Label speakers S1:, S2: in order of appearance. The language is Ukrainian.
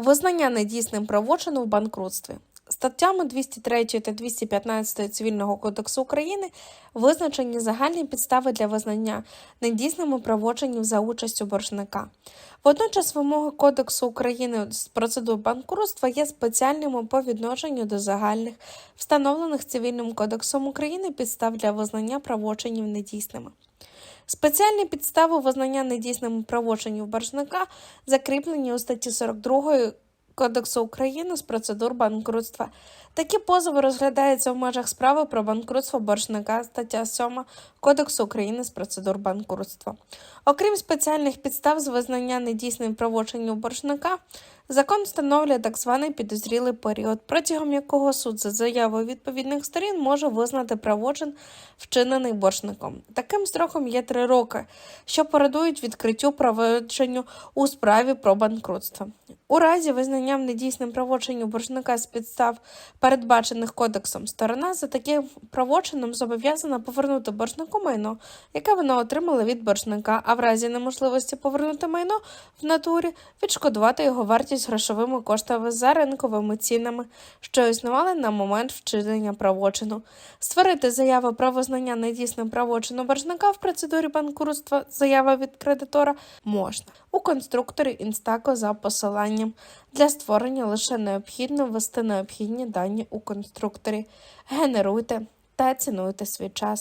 S1: Визнання недійсним правочину в банкрутстві. Статтями 203 та 215 Цивільного кодексу України визначені загальні підстави для визнання недійсними правочинів за участю боржника. Водночас вимоги Кодексу України з процедур банкрутства є спеціальними по відношенню до загальних, встановлених Цивільним кодексом України підстав для визнання правочинів недійсними. Спеціальні підстави визнання недійсними правочинів боржника закріплені у статті 42 Кодексу України з процедур банкрутства. Такі позови розглядаються в межах справи про банкрутство боржника, стаття 7 Кодексу України з процедур банкрутства. Окрім спеціальних підстав з визнання недійсним правочинів боржника, закон встановлює так званий підозрілий період, протягом якого суд за заявою відповідних сторін може визнати правочин, вчинений боржником. Таким строком є три роки, що передують відкриттю правочиню у справі про банкрутство. У разі визнання недійсним правочинів боржника з підстав, передбачених кодексом, сторона за таким правочином зобов'язана повернути боржнику майно, яке вона отримала від боржника, а в разі неможливості повернути майно в натурі відшкодувати його вартість грошовими коштами за ринковими цінами, що існували на момент вчинення правочину, створити заяву про визнання недійсним правочину боржника в процедурі банкрутства, заява від кредитора можна у конструкторі Інстако за посиланням. Для створення лише необхідно ввести необхідні дані у конструкторі. Генеруйте та цінуйте свій час.